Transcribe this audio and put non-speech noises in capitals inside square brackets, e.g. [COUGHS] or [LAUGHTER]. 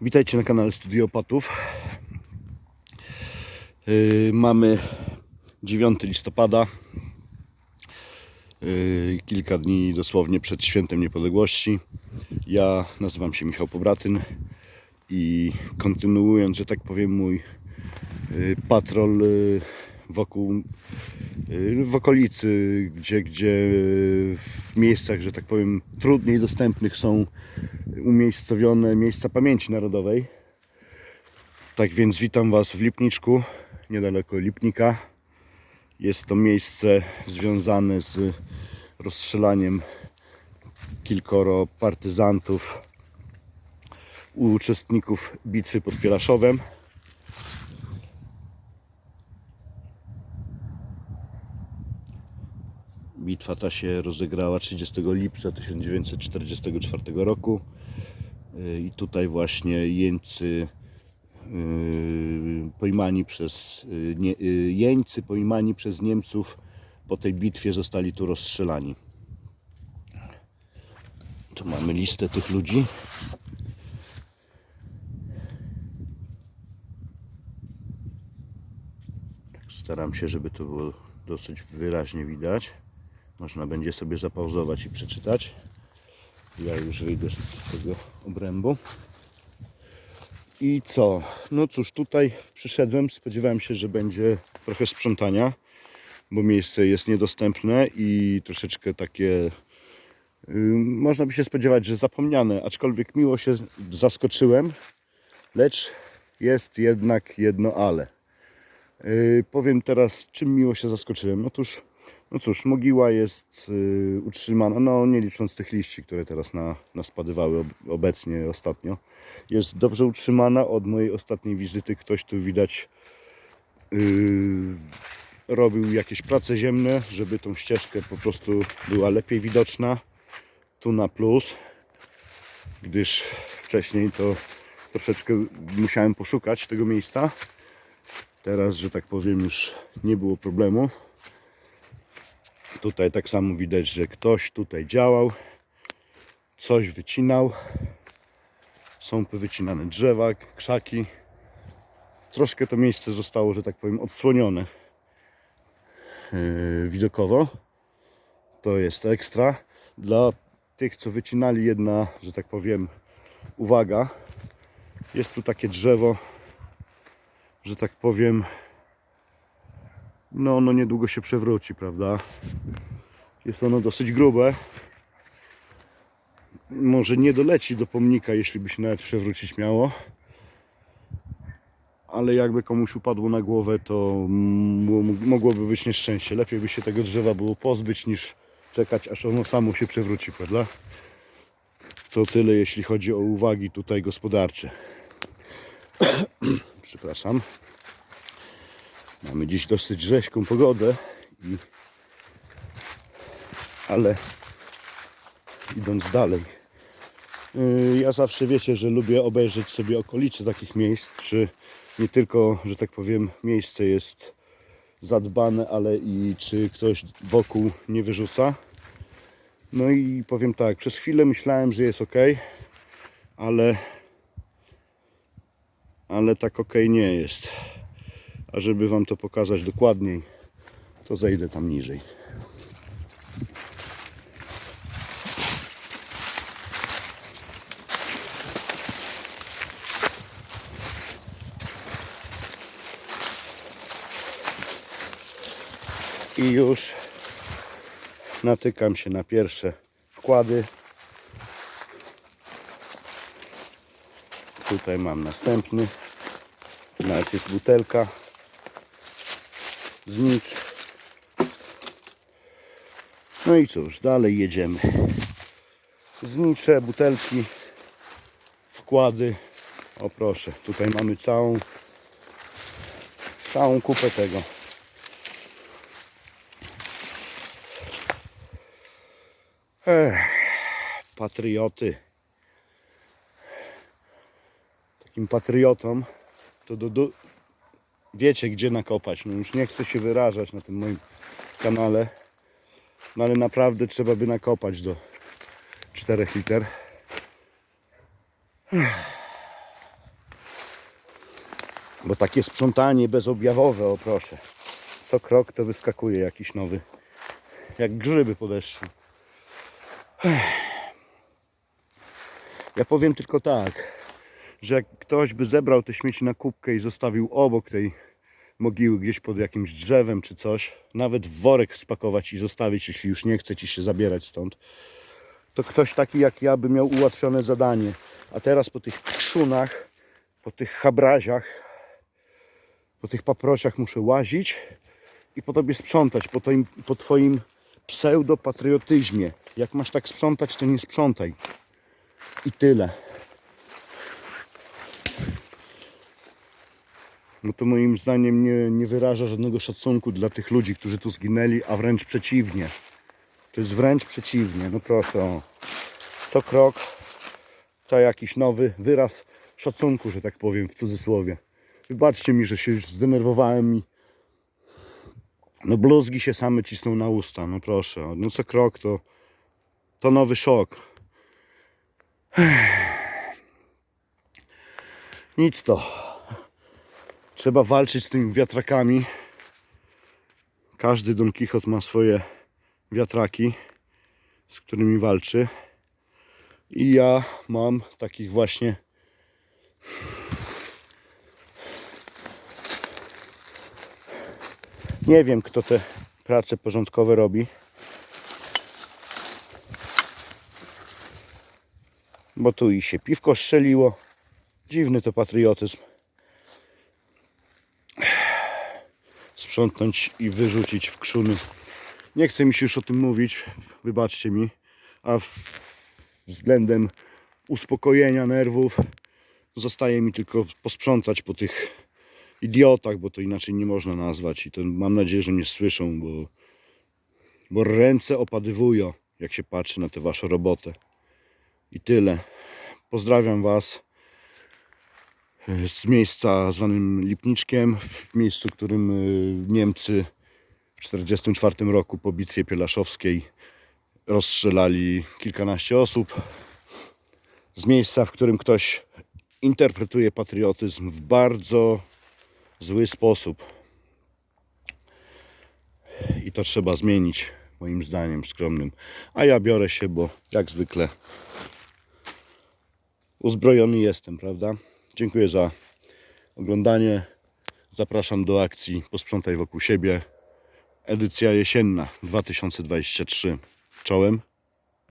Witajcie na kanale Studiopatów. Yy, mamy 9 listopada. Yy, kilka dni dosłownie przed świętem niepodległości. Ja nazywam się Michał Pobratyn i kontynuując, że tak powiem, mój yy, patrol yy, wokół yy, w okolicy, gdzie, gdzie yy, w miejscach, że tak powiem, trudniej dostępnych są umiejscowione miejsca pamięci narodowej. Tak więc witam Was w Lipniczku, niedaleko Lipnika. Jest to miejsce związane z rozstrzelaniem kilkoro partyzantów, uczestników bitwy pod Pielaszowem. Bitwa ta się rozegrała 30 lipca 1944 roku. Yy, I tutaj właśnie jeńcy yy, pojmani przez yy, jeńcy pojmani przez Niemców po tej bitwie zostali tu rozstrzelani. Tu mamy listę tych ludzi. Tak Staram się, żeby to było dosyć wyraźnie widać. Można będzie sobie zapauzować i przeczytać. Ja już wyjdę z tego obrębu. I co? No cóż, tutaj przyszedłem. Spodziewałem się, że będzie trochę sprzątania, bo miejsce jest niedostępne i troszeczkę takie. Można by się spodziewać, że zapomniane, aczkolwiek miło się zaskoczyłem, lecz jest jednak jedno ale. Yy, powiem teraz, czym miło się zaskoczyłem. Otóż, no cóż, mogiła jest yy, utrzymana, no nie licząc tych liści, które teraz na, naspadywały ob, obecnie, ostatnio. Jest dobrze utrzymana. Od mojej ostatniej wizyty ktoś tu widać yy, robił jakieś prace ziemne, żeby tą ścieżkę po prostu była lepiej widoczna. Tu na plus, gdyż wcześniej to troszeczkę musiałem poszukać tego miejsca. Teraz, że tak powiem, już nie było problemu. Tutaj tak samo widać, że ktoś tutaj działał, coś wycinał. Są wycinane drzewa, krzaki. Troszkę to miejsce zostało, że tak powiem, odsłonione yy, widokowo. To jest ekstra. Dla tych, co wycinali, jedna, że tak powiem, uwaga. Jest tu takie drzewo, że tak powiem, no ono niedługo się przewróci, prawda? Jest ono dosyć grube. Może nie doleci do pomnika, jeśli by się nawet przewrócić miało. Ale jakby komuś upadło na głowę, to mogłoby być nieszczęście. Lepiej by się tego drzewa było pozbyć, niż czekać, aż ono samo się przewróci, prawda? To tyle, jeśli chodzi o uwagi tutaj gospodarcze. [COUGHS] Przepraszam. Mamy dziś dosyć rzeźką pogodę, i... ale idąc dalej. yy, Ja zawsze wiecie, że lubię obejrzeć sobie okolice takich miejsc, czy nie tylko, że tak powiem, miejsce jest zadbane, ale i czy ktoś wokół nie wyrzuca. No i powiem tak, przez chwilę myślałem, że jest ok, ale ale tak ok nie jest. A żeby Wam to pokazać dokładniej, to zejdę tam niżej. I już natykam się na pierwsze wkłady. Tutaj mam następny. Nawet jest butelka. Znicz. No i cóż, dalej jedziemy. Znicze, butelki, wkłady. O proszę, tutaj mamy całą całą kupę tego. Ech, patrioty. takim patriotą, to do, wiecie gdzie nakopać. No już nie chcę się wyrażać na tym moim kanale, no ale naprawdę trzeba by nakopać do 4 liter. Bo takie sprzątanie bezobjawowe, o proszę. Co krok to wyskakuje jakiś nowy. Jak grzyby po deszczu. Ja powiem tylko tak, że jak ktoś by zebrał te śmieci na kubkę i zostawił obok tej mogiły gdzieś pod jakimś drzewem czy coś, nawet w worek spakować i zostawić, jeśli już nie chce ci się zabierać stąd, to ktoś taki jak ja by miał ułatwione zadanie. A teraz po tych krzunach, po tych chabraziach, po tych paprociach muszę łazić i po tobie sprzątać, po, twoim, po twoim pseudopatriotyzmie. Jak masz tak sprzątać, to nie sprzątaj. I tyle. No to moim zdaniem nie, nie wyraża żadnego szacunku dla tych ludzi, którzy tu zginęli, a wręcz przeciwnie. To jest wręcz przeciwnie. No proszę o. Co krok to jakiś nowy wyraz szacunku, że tak powiem, w cudzysłowie. Wybaczcie mi, że się już zdenerwowałem i no bluzgi się same cisną na usta, no proszę. No co krok to, to nowy szok. Nic to. Trzeba walczyć z tymi wiatrakami. Każdy Don Quixote ma swoje wiatraki, z którymi walczy. I ja mam takich właśnie Nie wiem, kto te prace porządkowe robi. Bo tu i się piwko strzeliło. Dziwny to patriotyzm. Sprzątnąć i wyrzucić w krzuny. Nie chcę mi się już o tym mówić, wybaczcie mi. A względem uspokojenia nerwów zostaje mi tylko posprzątać po tych idiotach, bo to inaczej nie można nazwać i to mam nadzieję, że mnie słyszą, bo, bo ręce opadywują, jak się patrzy na tę waszą robotę. I tyle. Pozdrawiam was z miejsca zwanym Lipniczkiem, w miejscu, w którym e, Niemcy w 1944 roku po bitwie pielaszowskiej rozstrzelali kilkanaście osób. Z miejsca, w którym ktoś interpretuje patriotyzm w bardzo zły sposób. I to trzeba zmienić, moim zdaniem skromnym. A ja biorę się, bo jak zwykle uzbrojony jestem, prawda? Dziękuję za oglądanie. Zapraszam do akcji Posprzątaj wokół siebie. Edycja jesienna 2023. Czołem.